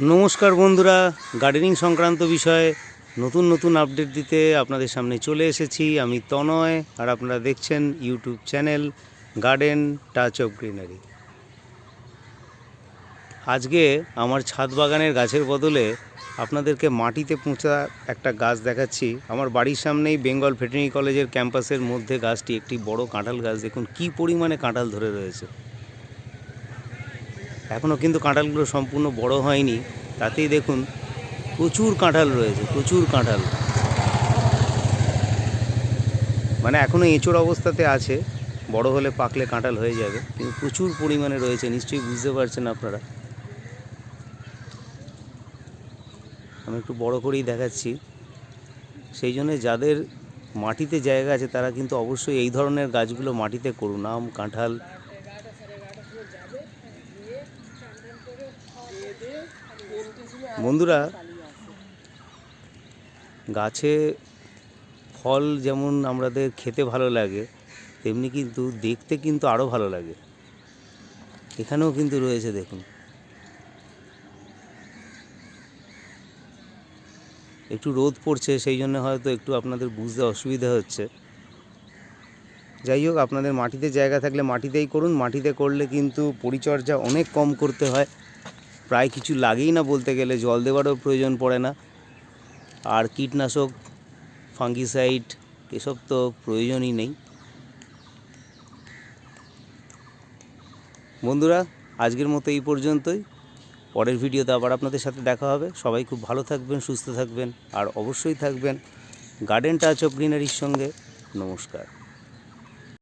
নমস্কার বন্ধুরা, গার্ডেনিং সংক্রান্ত বিষয়ে নতুন নতুন আপডেট দিতে আপনাদের সামনে চলে এসেছি। আমি তনয়, আর আপনারা দেখছেন YouTube channel garden touch of greenery. আজকে আমার ছাদ বাগানের গাছের বদলে আপনাদেরকে মাটিতে পোঁচা একটা গাছ দেখাচ্ছি। আমার বাড়ির সামনেই বেঙ্গল ভেটেরিনারি কলেজের ক্যাম্পাসের মধ্যে গাছটি একটি বড় কাঁঠাল গাছ। দেখুন, কী পরিমাণে কাঁঠাল ধরে রয়েছে। এখনও কিন্তু কাঁঠালগুলো সম্পূর্ণ বড় হয়নি। তাতেই দেখুন, প্রচুর কাঁঠাল রয়েছে, প্রচুর কাঁঠাল। মানে এখনও এঁচোড় অবস্থাতে আছে, বড় হলে পাকলে কাঁঠাল হয়ে যাবে, কিন্তু প্রচুর পরিমাণে রয়েছে, নিশ্চয়ই বুঝতে পারছেন আপনারা। আমি একটু বড় করেই দেখাচ্ছি। সেই জন্য যাদের মাটিতে জায়গা আছে, তারা কিন্তু অবশ্যই এই ধরনের গাছগুলো মাটিতে করুন, আম, কাঁঠাল বন্ধুরা, গাছে ফল যেমন আমাদের খেতে ভালো লাগে, তেমনি কিন্তু দেখতে কিন্তু আরও ভালো লাগে। এখানেও কিন্তু রয়েছে, দেখুন। একটু রোদ পড়ছে, সেই জন্য হয়তো একটু আপনাদের বুঝতে অসুবিধা হচ্ছে। যাই হোক, আপনাদের মাটিতে জায়গা থাকলে মাটিতেই করুন, মাটিতে করলে কিন্তু পরিচর্যা অনেক কম করতে হয়। প্রায় কিছু লাগেই না বলতে গেলে, জল দেওয়ারও প্রয়োজন পড়ে না। আর কীটনাশক, ফাঙ্গিসাইড, এসব তো প্রয়োজনই নেই। বন্ধুরা, আজকের মতো এই পর্যন্তই। পরের ভিডিওতে আবার আপনাদের সাথে দেখা হবে। সবাই খুব ভালো থাকবেন, সুস্থ থাকবেন, আর অবশ্যই থাকবেন। গার্ডেন টাচ অফ গ্রিনারির সঙ্গে। নমস্কার।